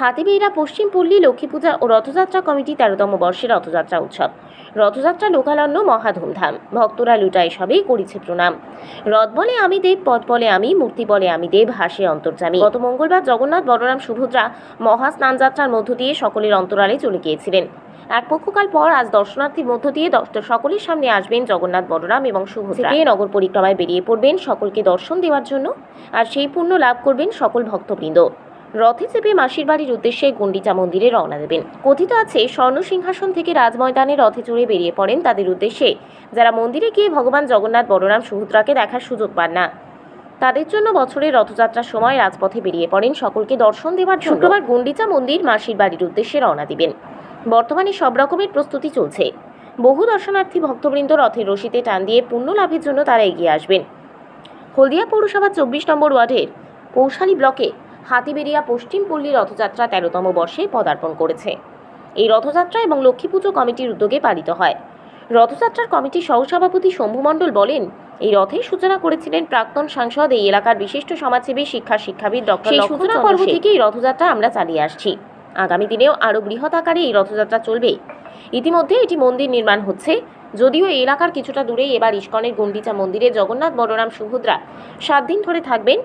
হাতিবেইরা পশ্চিম পল্লী, লক্ষ্মী পূজা ও রথযাত্রা কমিটি তেরোতম বর্ষের রথযাত্রা উৎসব। রথযাত্রা লোকালন্য মহাধুমধাম ভক্তরা লুটায় সবেই করিছে প্রণাম। রথ বলে আমি দেব পদ বলে আমি, মূর্তি বলে আমি দেব, হাসে অন্তর্জামী গত মঙ্গলবার জগন্নাথ বলরাম সুভদ্রা মহা স্নানযাত্রার মধ্য দিয়ে সকলের অন্তরালে চলে গিয়েছিলেন। এক পক্ষকাল পর আজ দর্শনার্থীর মধ্য দিয়ে সকলের সামনে আসবেন জগন্নাথ বলরাম এবং সুভদ্রা। নগর পরিক্রমায় বেরিয়ে পড়বেন সকলকে দর্শন দেওয়ার জন্য। আর সেই পুণ্য লাভ করবেন সকল ভক্তবৃন্দ। রথে চেপে মাসির বাড়ির উদ্দেশ্যে গুন্ডিচা মন্দিরে রওনা দেবেন। কথিত আছে, স্বর্ণ সিংহাসন থেকে রাজময়দানে রথে চড়ে বেরিয়ে পড়েন তাদের উদ্দেশ্যে। যারা মন্দিরে গিয়ে ভগবান জগন্নাথ, বলরাম সুভদ্রাকে দেখার সুযোগ পান না, তাদের জন্য বছরের রথযাত্রার সময় রাজপথে বেরিয়ে পড়েন সকলকে দর্শন দেওয়ার শুক্রবার গুন্ডিচা মন্দির মাসির বাড়ির উদ্দেশ্যে রওনা দিবেন। বর্তমানে সব রকমের প্রস্তুতি চলছে। বহু দর্শনার্থী ভক্তবৃন্দ রথের রশিতে টান দিয়ে পুণ্য লাভের জন্য তারা এগিয়ে আসবেন। হলদিয়া পৌরসভা চব্বিশ নম্বর ওয়ার্ডের পৌশালী ব্লকে হাতিবেরিয়া পশ্চিম পল্লী রথযাত্রা তেরোতম বর্ষে পদার্পণ করেছে। এই রথযাত্রা এবং লক্ষ্মী পুজো কমিটির উদ্যোগে পালিত হয়। রথযাত্রার কমিটির সহসভাপতি শম্ভু মণ্ডল বলেন এই রথের সূচনা করেছিলেন প্রাক্তন সাংসদ এই এলাকার বিশিষ্ট সমাজসেবী শিক্ষা শিক্ষাবিদ ডক্টর সেই সূচনা পর্ব থেকে এই রথযাত্রা আমরা চালিয়ে আসছি। আগামী দিনেও আরও বৃহৎ আকারে এই রথযাত্রা চলবে। ইতিমধ্যে এটি মন্দির নির্মাণ হচ্ছে। যদিও এই এলাকার কিছুটা দূরেই এবার ইস্কনের গুন্ডিচা মন্দিরে জগন্নাথ বলরাম সুভদ্রা সাত দিন ধরে থাকবেন।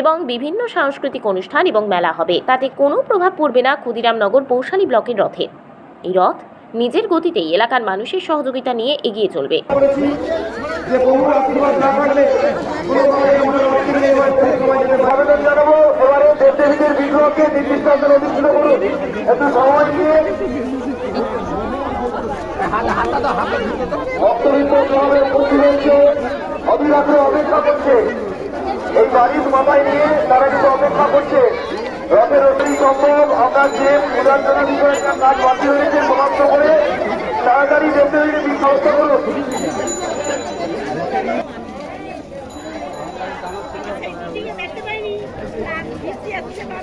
এবং বিভিন্ন সাংস্কৃতিক অনুষ্ঠান এবং মেলা হবে। তাতে কোনো প্রভাব পড়বে না ক্ষুদিরামনগর পৌশালী ব্লকের রথে। এই রথ নিজের গতিতেই এলাকার মানুষের সহযোগিতা নিয়ে এগিয়ে চলবে। অবিরাত্র অপেক্ষা করছে। এই বাড়ির মাথায় নিয়ে তারা কিন্তু অপেক্ষা করছে। রথের অতি সম্ভব আমরা যে পূজার্চনা বিষয়ে কাজ বাকি হয়েছে সমাপ্ত করে তাড়াতাড়ি দেবদেবীর ব্যবস্থা করুন।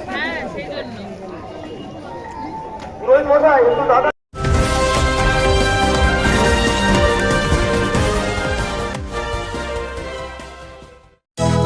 হ্যাঁ পুরোহিত মশাই একটু দাদা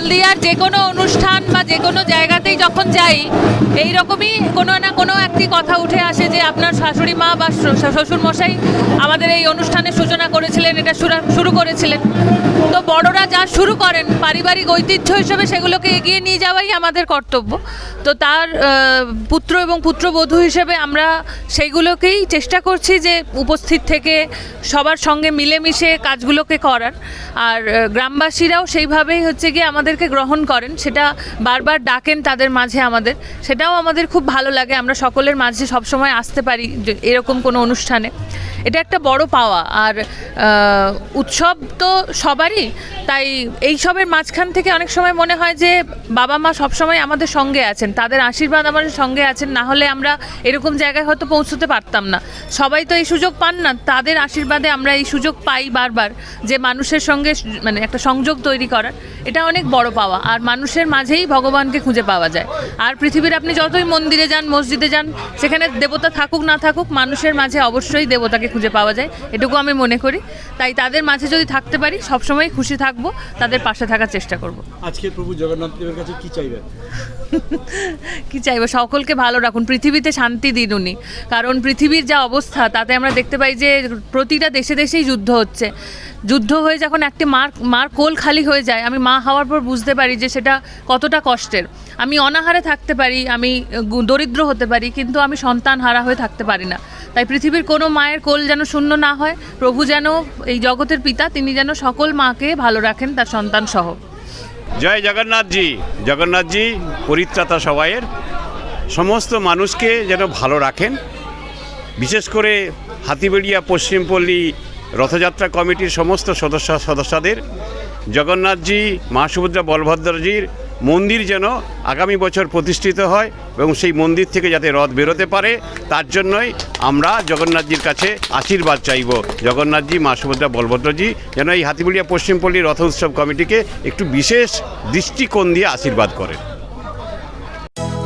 হলদিয়ার যে কোনো অনুষ্ঠান বা যে কোনো জায়গাতেই যখন যাই এই রকমই কোনো না কোনো একটি কথা উঠে আসে যে আপনার শাশুড়ি মা বা শ্বশুর মশাই আমাদের এই অনুষ্ঠানের সূচনা করেছিলেন, এটা শুরা- করেছিলেন। তো বড়রা যা শুরু করেন, পারিবারিক ঐতিহ্য হিসেবে সেগুলোকে এগিয়ে নিয়ে যাওয়াই আমাদের কর্তব্য। তো তার পুত্র এবং পুত্রবধূ হিসেবে আমরা সেইগুলোকেই চেষ্টা করছি যে উপস্থিত থেকে সবার সঙ্গে মিলেমিশে কাজগুলোকে করার। আর গ্রামবাসীরাও সেইভাবেই হচ্ছে গিয়ে আমাদেরকে গ্রহণ করেন, সেটা বারবার ডাকেন তাদের মাঝে আমাদের। সেটাও আমাদের খুব ভালো লাগে, আমরা সকলের মাঝে সবসময় আসতে পারি এরকম কোনো অনুষ্ঠানে। এটা একটা বড় পাওয়া, আর উৎসব তো সবারই, তাই এইসবের মাঝখান থেকে অনেক সময় মনে হয় যে বাবা মা সবসময় আমাদের সঙ্গে আছেন, তাদের আশীর্বাদ আমাদের সঙ্গে আছেন, না হলে আমরা এরকম জায়গায় হয়তো পৌঁছতে পারতাম না। সবাই তো এই সুযোগ পান না, তাদের আশীর্বাদে আমরা এই সুযোগ পাই বারবার, যে মানুষের সঙ্গে মানে একটা সংযোগ তৈরি করার। এটা অনেক বড় পাওয়া। আর মানুষের মাঝেই ভগবানকে খুঁজে পাওয়া যায়। আর পৃথিবীর আপনি যতই মন্দিরে যান মসজিদে যান সেখানে দেবতা থাকুক না থাকুক মানুষের মাঝে অবশ্যই দেবতাকে খুঁজে পাওয়া যায়। এটুকু আমি মনে করি। তাই তাদের মাঝে যদি থাকতে পারি সবসময় খুশি থাকব তাদের পাশে থাকার চেষ্টা করব। আজকে প্রভু জগন্নাথ দেবের কাছে কি চাইবেন কি চাইব? সকলকে ভালো রাখুন। পৃথিবীতে শান্তি দিন উনি। কারণ পৃথিবীর যা অবস্থা তাতে আমরা দেখতে পাই যে প্রতিটা দেশে দেশেই যুদ্ধ হচ্ছে। যুদ্ধ হয়ে যখন একটি মার মার কোল খালি হয়ে যায়, আমি মা হওয়ার পর বুঝতে পারি যে সেটা কতটা কষ্টের। আমি অনাহারে থাকতে পারি, আমি দরিদ্র হতে পারি, কিন্তু আমি সন্তান হারা হয়ে থাকতে পারি না। তাই পৃথিবীর কোনো মায়ের কোল যেন শূন্য না হয়, প্রভু যেন এই জগতের পিতা, তিনি যেন সকল মাকে ভালো রাখেন তার সন্তান সহ। জয় জগন্নাথজি। জগন্নাথজি, পরিত্রাতা সবাইয়ের। সমস্ত মানুষকে যেন ভালো রাখেন। বিশেষ করে হাতিবেড়িয়া, পশ্চিমপল্লী রথযাত্রা কমিটির সমস্ত সদস্য সদস্যদের, জগন্নাথজি, মা সুভদ্রা বলভদ্রজির মন্দির যেন আগামী বছর প্রতিষ্ঠিত হয় এবং সেই মন্দির থেকে যাতে রথ বেরোতে পারে, তার জন্যই আমরা জগন্নাথজির কাছে আশীর্বাদ চাইব। জগন্নাথজি, মা সুভদ্রা বলভদ্রজি যেন এই হাতিবুড়িয়া পশ্চিমপল্লী রথ উৎসব কমিটিকে একটু বিশেষ দৃষ্টিকোণ দিয়ে আশীর্বাদ করেন।